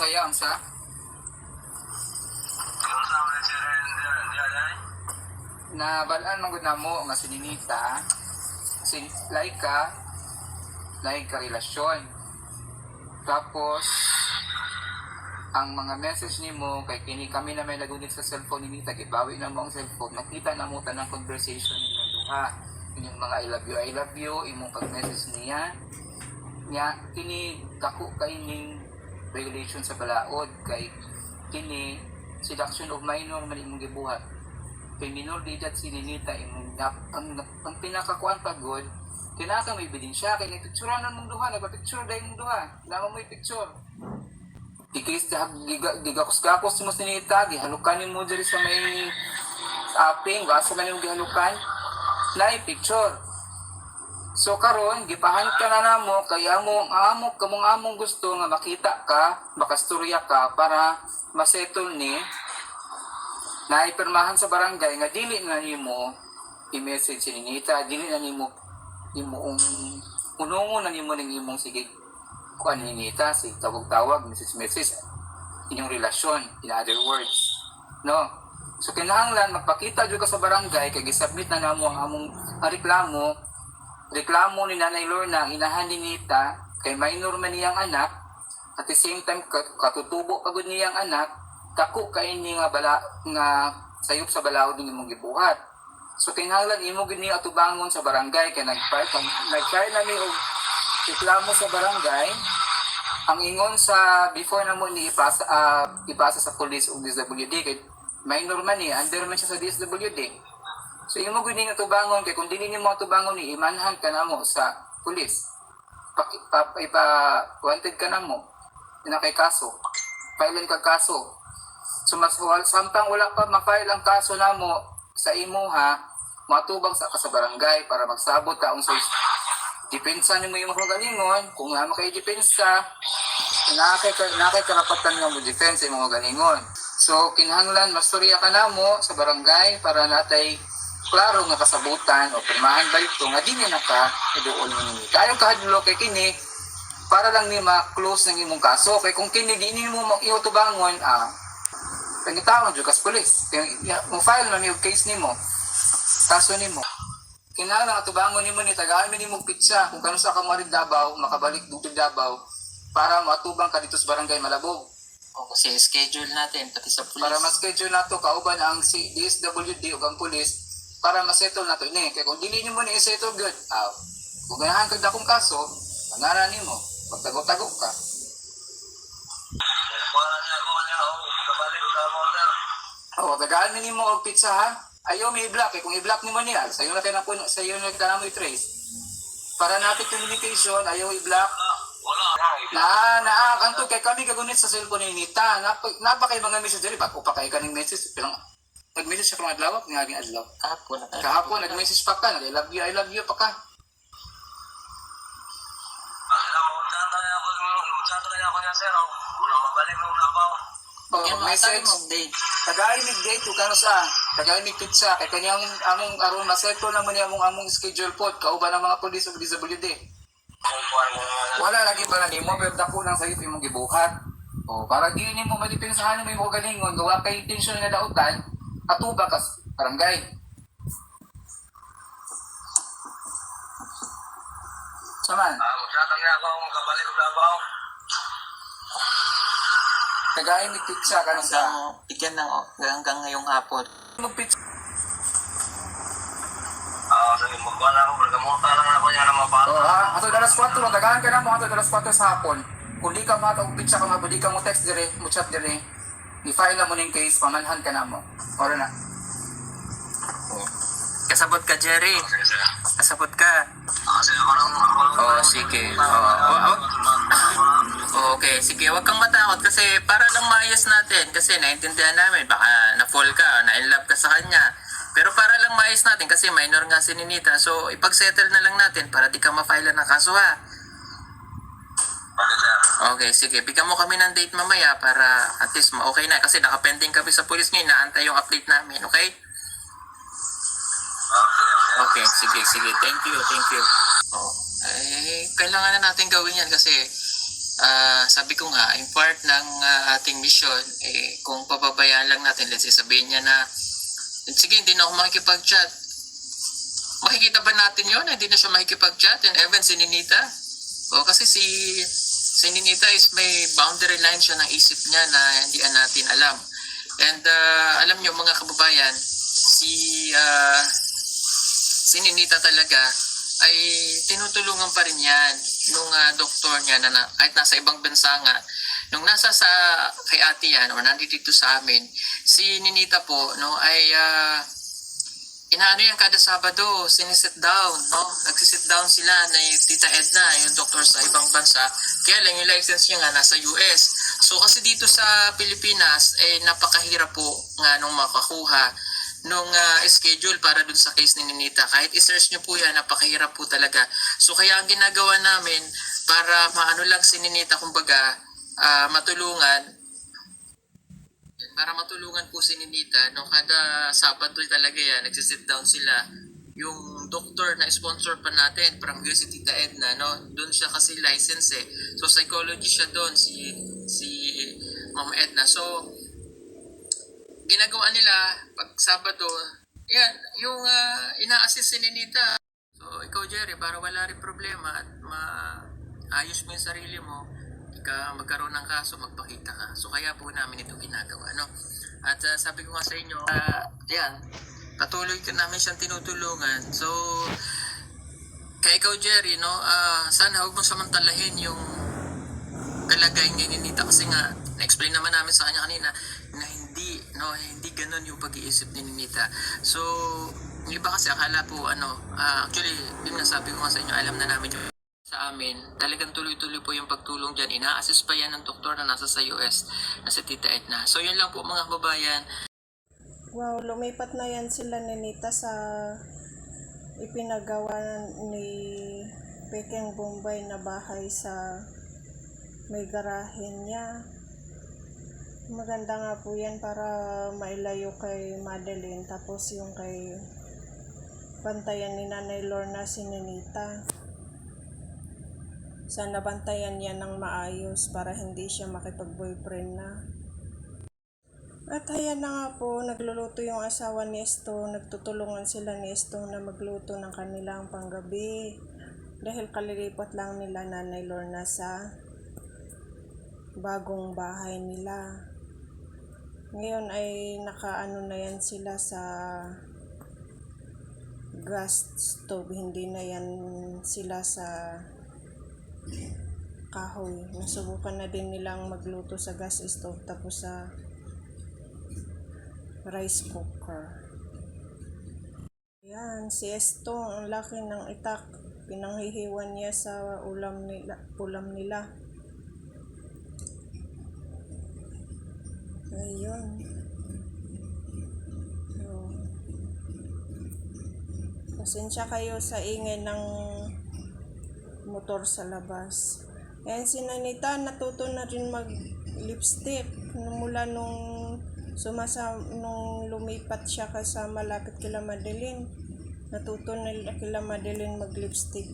saya ang sa. Na balaan man gud namo nga si Ninita si Laika laika relasyon. Tapos ang mga message nimo kay kini kami na may lagunit sa cellphone ni Nita gibawi na mo ang cellphone. Nakita na mo tanang conversation ninyo duha. Inyong mga I love you I love you imong pag-message niya. Nya kini dako kay ning regulation sa balaod kay kini seduction of minor man imong gibuhat. Kay minor de edad si Ninita imong nap- ang, ang pinakakuan pagod kinaka may ebidensya kay nagpicturean mong duha nagpa-picture dahil mong duha naman mo picture. Ikis giga gigakos-gakos mo si Ninita gihalukan mo diri sa may aping wasa man yung gihalukan na picture So karon gipahan ka na namo kay amo amo kamong among gusto nga makita ka, makastorya ka para masettle ni na ipirmahan sa barangay nga dili na nimo i-message si Ninita, dili na nimo imong unungo na nimo ning imong sige kuan ni Ninita si tawag-tawag message message inyong relasyon in other words no? So kinahanglan magpakita jud ka sa barangay kay gisubmit na namo ang among ang reklamo reklamo ni Nanay Lorna ang inahan ni Nita kay minor man niyang anak at the same time kat- katutubo pagod niyang anak dako kay ni nga bala nga sayop sa balaod ni imong gibuhat. So kinahanglan imo gid niya atubangon sa barangay kay nag-file nag-file na mi og reklamo sa barangay. Ang ingon sa before na mo ni ipasa ah, ipasa sa police og DSWD kay minor man ni under man siya sa DSWD So imo gud nga tubangon kay kung dili nimo tubangon ni imanhan ka namo sa pulis. Paki, pa, ipa wanted ka namo na kay kaso. File ka kaso. So mas wal, samtang wala pa ma-file ang kaso namo sa imo ha, matubang sa ka sa barangay para magsabot ka unsa depensa nimo imong kagalingon kung nga kay depensa nakay nakay karapatan nga mo defense imong kagalingon. So kinahanglan mastorya ka namo sa barangay para natay klaro nga kasabutan o pirmahan ba ito nga di na ka iduol mo nini. Kayo kahadlo kay kini para lang ni ma-close ng imong kaso. Kay kung kini di ni mo iutubangon, ah, pagkitaon dyan kas ya- mo file na niyo case nimo. Kaso nimo. Kinahanglan nga tubangon nimo ni tagaan mi nimo pizza kung kano sa ka mo Davao, makabalik dito Davao para matubang ka dito sa barangay Malabog. O kasi schedule natin, pati sa police. Para ma-schedule nato kauban ang si DSWD o ang pulis para ma-settle nato ini. Kaya kung dili nimo ni i-settle good, ah, kung ganahan kag dakong kaso, pangaran nimo, magtago-tago ka. Oh, tagaan mi nimo og pizza ha. Ayaw mi i-block eh. Kung i-block nimo niya, sayo na kay na puno, sayo na kay na mo i-trace. Para natin communication, ayaw i-block. Na, na, kanto kay kami kagunit sa cellphone ni Nita. Napa, napa kay mga message diri ba? Upa kay kaning message pero nag-message siya kung adlaw, nga ging adlaw. Kahapon. na- Kahapon nag-message pa ka, I love you, I love you pa ka. Oh, message. mo. Tagay mig date ko kano sa tagay mig pizza kay kanyang among aron masettle naman niya among among schedule pod kauban ng mga pulis ug DSWD. Wala lagi ba na nimo pero dako lang sayo imong gibuhat. O para di nimo madipensahan mo imong galingon gawa kay intention nga dautan atuba kas barangay. Saman, tagay mig pizza kano sa Hanggang, bigyan ng hanggang ngayong hapon. mag pizza Oh, ha? Ato dalas 4, dagahan ka na mo ato dalas 4 sa hapon. Kung di ka mata og pizza ka nga, di ka mo text dire, mo chat dire. I-file na mo ning case, pamanhan ka na mo. Ora na. Kasabot ka, Jerry. Kasabot ka. Oh, sige. Oh, oh, oh. Okay, sige, wag kang matakot kasi para lang maayos natin kasi naintindihan namin baka na-fall ka, na-in love ka sa kanya. Pero para lang maayos natin kasi minor nga si Ninita, so ipag-settle na lang natin para di ka ma-file ng kaso ha. Okay, sige. Bigyan mo kami ng date mamaya para at least ma-okay na. Kasi nakapending kami sa police ngayon. Naantay yung update namin, okay? Okay, sige, sige. Thank you, thank you. Oh, eh, kailangan na natin gawin yan kasi ah, sabi ko nga, in part ng ah, ating mission, eh, kung pababayaan lang natin, let's say sabihin niya na, sige, hindi na ako makikipag-chat. Makikita ba natin yon Hindi na siya makikipag-chat. And Evan, si Ninita. O, kasi si, si Ninita is may boundary line siya ng isip niya na hindi natin alam. And ah, alam niyo mga kababayan, si ah, si Ninita talaga ay tinutulungan pa rin yan nung ah, doktor niya na, na kahit nasa ibang bansa nga nung nasa sa kay ate yan o nandito dito sa amin si Ninita po no ay ah, inaano yan kada Sabado sinisit down no nagsisit down sila na Tita Edna yung doktor sa ibang bansa kaya lang yung license niya nga nasa US so kasi dito sa Pilipinas eh napakahirap po nga nung makakuha nung ah, schedule para dun sa case ni Ninita. Kahit i-search nyo po yan, napakahirap po talaga. So kaya ang ginagawa namin para maano lang si Ninita, kumbaga, ah, matulungan, para matulungan po si Ninita, no, kada Sabado talaga yan, nagsisit down sila, yung doktor na sponsor pa natin from si Tita Edna, no, doon siya kasi license eh. So psychology siya doon, si, si Ma'am Edna. So, ginagawa nila pag Sabado, yan, yung ah, ina-assist si Ninita. So, ikaw Jerry, para wala rin problema at maayos mo yung sarili mo, ka magkaroon ng kaso, magpakita ka. So, kaya po namin ito ginagawa, no? At ah, sabi ko nga sa inyo, ah, yan, patuloy ka namin siyang tinutulungan. So, kaya ikaw Jerry, no, ah, sana huwag mo samantalahin yung kalagayan ni Ninita kasi nga na-explain naman namin sa kanya kanina na hindi no hindi ganun yung pag-iisip ni Ninita. So, yung iba kasi akala po ano, ah, actually, yun nga sabi ko nga sa inyo, alam na namin yung sa amin, talagang tuloy-tuloy po yung pagtulong dyan. Ina-assist pa yan ng doktor na nasa sa US, na si Tita Edna. So, yun lang po mga kababayan. Wow, lumipat na yan sila ni Nita sa ipinagawa ni Pekeng Bombay na bahay sa may garahe niya. Maganda nga po yan para mailayo kay Madeline tapos yung kay bantayan ni Nanay Lorna si Ninita. Sana bantayan niya ng maayos para hindi siya makipag-boyfriend na. At ayan na nga po, nagluluto yung asawa ni Esto, nagtutulungan sila ni Esto na magluto ng kanilang panggabi. Dahil kalilipat lang nila Nanay Lorna sa bagong bahay nila. Ngayon ay nakaano na yan sila sa gas stove, hindi na yan sila sa kahoy. Nasubukan na din nilang magluto sa gas stove tapos sa rice cooker. Yan, si Esto, ang laki ng itak. Pinanghihiwan niya sa ulam nila. Ulam nila. Ayun. So, pasensya kayo sa ingay ng motor sa labas. Ayan si Nanita, natuto na rin mag lipstick mula nung sumasa nung lumipat siya kasama malapit kila Madeline. Natuto na kila Madeline mag lipstick.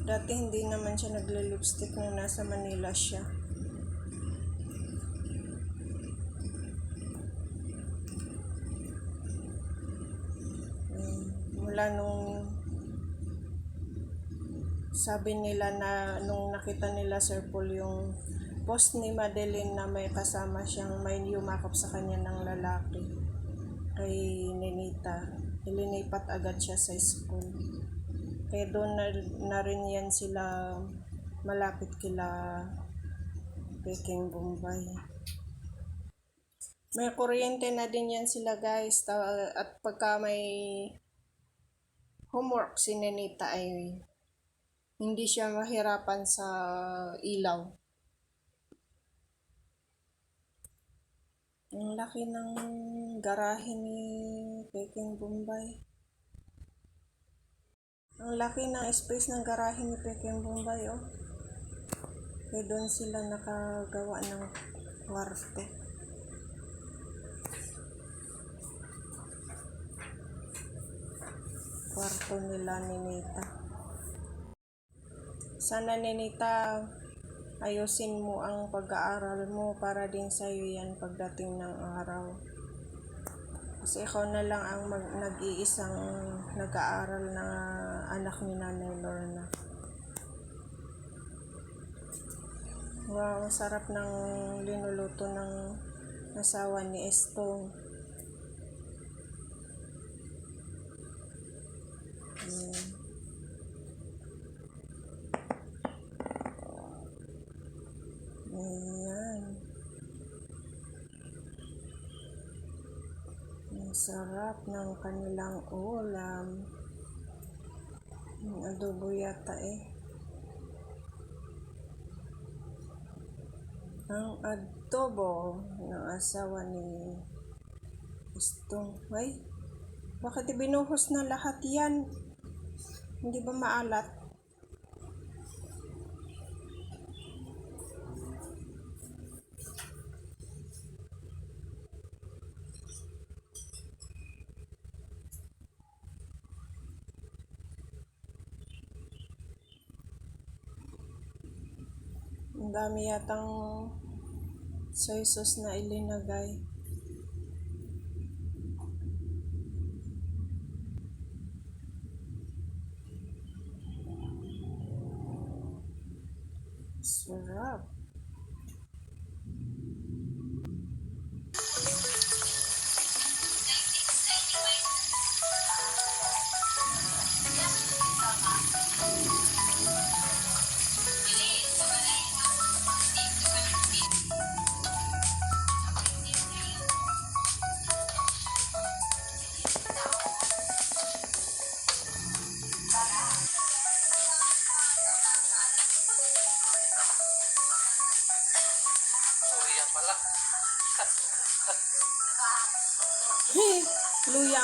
Dati hindi naman siya nagle-lipstick nung nasa Manila siya. Mm, Mula nung sabi nila na nung nakita nila Sir Paul yung post ni Madeline na may kasama siyang may yumakap sa kanya ng lalaki kay Nenita ilinipat agad siya sa school. Kaya doon na, na rin yan sila malapit kila Peking Bombay. May kuryente na din yan sila guys. At pagka may homework si Nenita ay hindi siya mahirapan sa ilaw. Ang laki ng garahe ni Peking Bombay. Ang laki ng space ng garahe ni Peking Bombay, oh. Kaya doon sila nakagawa ng kwarto. Kwarto nila ni Nita. Sana Nenita ayusin mo ang pag-aaral mo para din sa'yo yan pagdating ng araw. Kasi ikaw na lang ang mag, nag-iisang nag-aaral na anak ni Nanay Lorna. Wow, ang sarap ng linuluto ng asawa ni Estong. Ayan. Ayan. Ang sarap ng kanilang ulam. Yung adobo yata eh. Ang adobo ng asawa ni Istong. Ay, bakit ibinuhos na lahat yan? Hindi ba maalat? Ang dami yatang soy sauce na ilinagay. Sarap.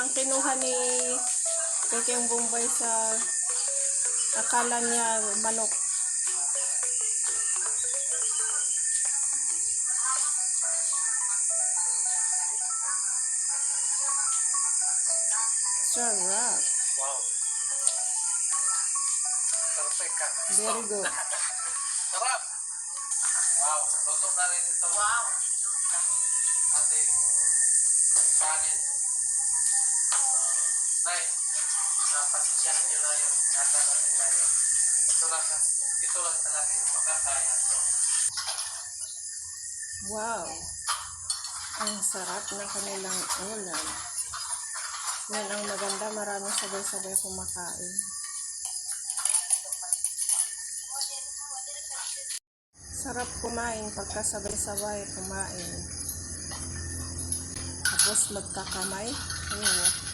Ang kinuha ni Peking Bombay sa akala niya manok. Sarap. Wow. Perfect ka. Very good. Sarap! Wow, luto na rin ito. Wow! Ating kanin. Ito lang, ito lang talaga yung makakaya. So, Wow. Ang sarap ng kanilang ulam. Yan ang maganda, maraming sabay-sabay kumakain. Sarap kumain pagka sabay-sabay kumain. Tapos magkakamay. Ayun.